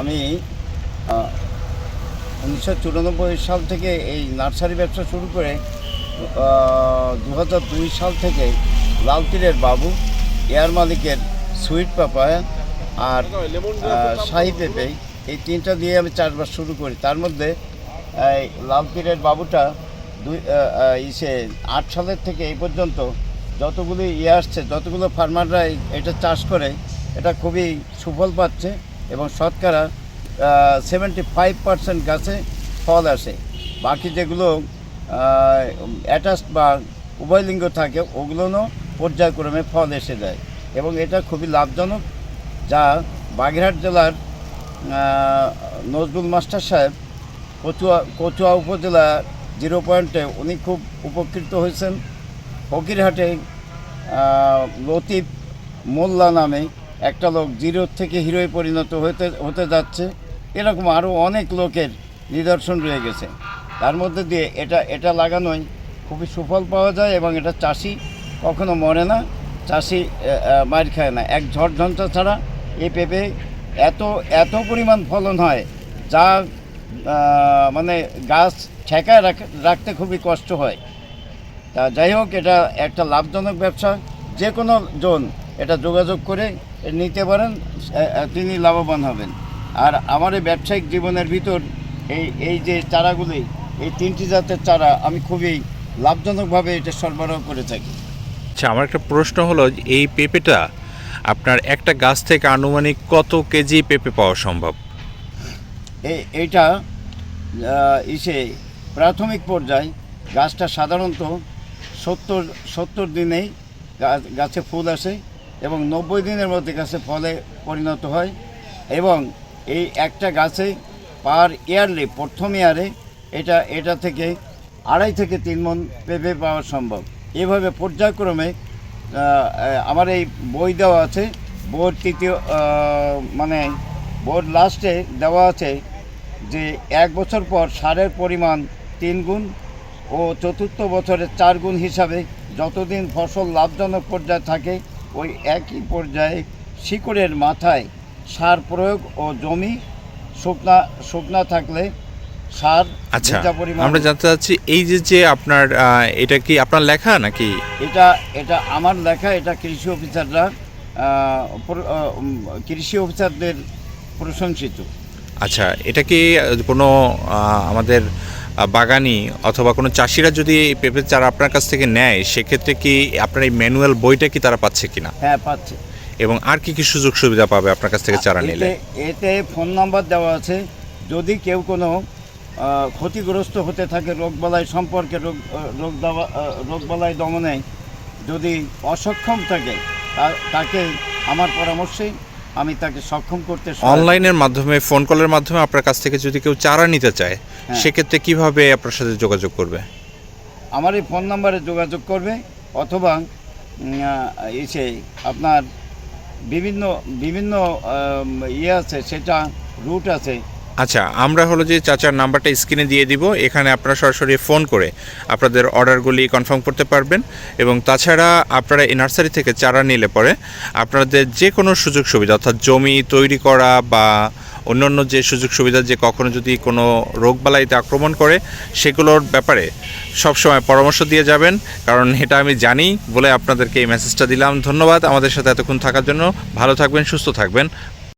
আমি উনিশশো চুরানব্বই সাল থেকে এই নার্সারি ব্যবসা শুরু করে দু দুই সাল থেকে লাল তীরের বাবু, এয়ার মালিকের সুইট পাপায়া আর শাহি পেঁপে, এই তিনটা দিয়ে আমি চাষবাস শুরু করি। তার মধ্যে, এই লাল বাবুটা দুই ইসে আট সালের থেকে এই পর্যন্ত যতগুলি ইয়ে আসছে, যতগুলো ফার্মাররা এটা চাষ করে, এটা খুবই সুফল পাচ্ছে। এবং শতকরা সেভেন্টি ফাইভ পার্সেন্ট গাছে ফল আসে। বাকি যেগুলো অ্যাটাচ বা উভয়লিঙ্গ থাকে ওগুলোও পর্যায়ক্রমে ফল এসে যায় এবং এটা খুবই লাভজনক, যা বাগেরহাট জেলার নজরুল মাস্টার সাহেব কচুয়া কচুয়া উপজেলা জিরো পয়েন্টে উনি খুব উপকৃত হয়েছেন। ফকিরহাটে লতিফ মোল্লা নামে একটা লোক জিরো থেকে হিরোয় পরিণত হতে হতে যাচ্ছে। এরকম আরও অনেক লোকের নিদর্শন রয়ে গেছে। তার মধ্যে দিয়ে এটা এটা লাগানোই খুবই সুফল পাওয়া যায় এবং এটা চাষি কখনো মরে না, চাষি মার খায় না। এক ঝড় ঝঞ্ঝা ছাড়া এই পেঁপে এত এত পরিমাণ ফলন হয়, যা মানে গাছ ঠেকায় রাখ- রাখতে খুবই কষ্ট হয়। তা যাই হোক, এটা একটা লাভজনক ব্যবসা। যে কোনো জন এটা যোগাযোগ করে নিতে পারেন তিনি লাভবান হবেন। আর আমার এই ব্যবসায়িক জীবনের ভিতর এই এই যে চারাগুলি এই তিনটি জাতের চারা আমি খুবই লাভজনকভাবে এটা সরবরাহ করে থাকি। আচ্ছা আমার একটা প্রশ্ন হলো এই পেঁপেটা আপনার একটা গাছ থেকে আনুমানিক কত কেজি পেঁপে পাওয়া সম্ভব? এই এইটা ইসে প্রাথমিক পর্যায়ে গাছটা সাধারণত সত্তর সত্তর দিনেই গাছে ফুল আসে। এবং নব্বই দিনের মধ্যে গাছে ফলে পরিণত হয় এবং এই একটা গাছে পার ইয়ারলি, প্রথম ইয়ারে এটা এটা থেকে আড়াই থেকে তিন মন পেঁপে পাওয়া সম্ভব। এভাবে পর্যায়ক্রমে আমার এই বই দেওয়া আছে বইয়ের তৃতীয় মানে বইয়ের লাস্টে দেওয়া আছে যে এক বছর পর সারের পরিমাণ তিন গুণ ও চতুর্থ বছরের চার গুণ হিসাবে যতদিন ফসল লাভজনক পর্যায়ে থাকে ওই একই পর্যায়ে শিকড়ের মাথায় সার প্রয়োগ ও জমি শুকনা শুকনা থাকলে সার আচ্ছা পরিমাণ আমরা জানতে চাচ্ছি এই যে যে আপনার এটা কি আপনার লেখা নাকি? এটা এটা আমার লেখা এটা কৃষি অফিসাররা কৃষি অফিসারদের প্রশংসিত। আচ্ছা এটা কি কোনো আমাদের বাগানি অথবা কোনো চাষিরা যদি এই পেঁপের চারা আপনার কাছ থেকে নেয় সেক্ষেত্রে কি আপনার এই ম্যানুয়াল বইটা কি তারা পাচ্ছে কিনা? হ্যাঁ পাচ্ছে। এবং আর কি কি সুযোগ সুবিধা পাবে আপনার কাছ থেকে চারা নিলে? এতে ফোন নাম্বার দেওয়া আছে। যদি কেউ কোনো ক্ষতিগ্রস্ত হতে থাকে রোগবালাই সম্পর্কে রোগ রোগ রোগবালাই দমনে যদি অসক্ষম থাকে তাকে আমার পরামর্শেই আমি তাকে সক্ষম করতে অনলাইনের মাধ্যমে ফোন কলের মাধ্যমে আপনার কাছ থেকে যদি কেউ চারা নিতে চায় হ্যাঁ। সেক্ষেত্রে কীভাবে আপনার সাথে যোগাযোগ করবে আমার এই ফোন নাম্বারে যোগাযোগ করবে অথবা এসে আপনার বিভিন্ন বিভিন্ন ইয়ে আছে সেটা রুট আছে আচ্ছা আমরা হলো যে চাচার নাম্বারটা স্ক্রিনে দিয়ে দিব, এখানে আপনারা সরাসরি ফোন করে আপনাদের অর্ডারগুলি কনফার্ম করতে পারবেন এবং তাছাড়া আপনারা এই নার্সারি থেকে চারা নিলে পরে আপনাদের যে কোনো সুযোগ সুবিধা, অর্থাৎ জমি তৈরি করা বা অন্যান্য যে সুযোগ সুবিধা যে কখনো যদি কোনো রোগবালাইতে আক্রমণ করে, সেগুলোর ব্যাপারে সবসময় পরামর্শ দিয়ে যাবেন। কারণ এটা আমি জানি বলে আপনাদেরকে এই মেসেজটা দিলাম। ধন্যবাদ আমাদের সাথে এতক্ষণ থাকার জন্য। ভালো থাকবেন, সুস্থ থাকবেন।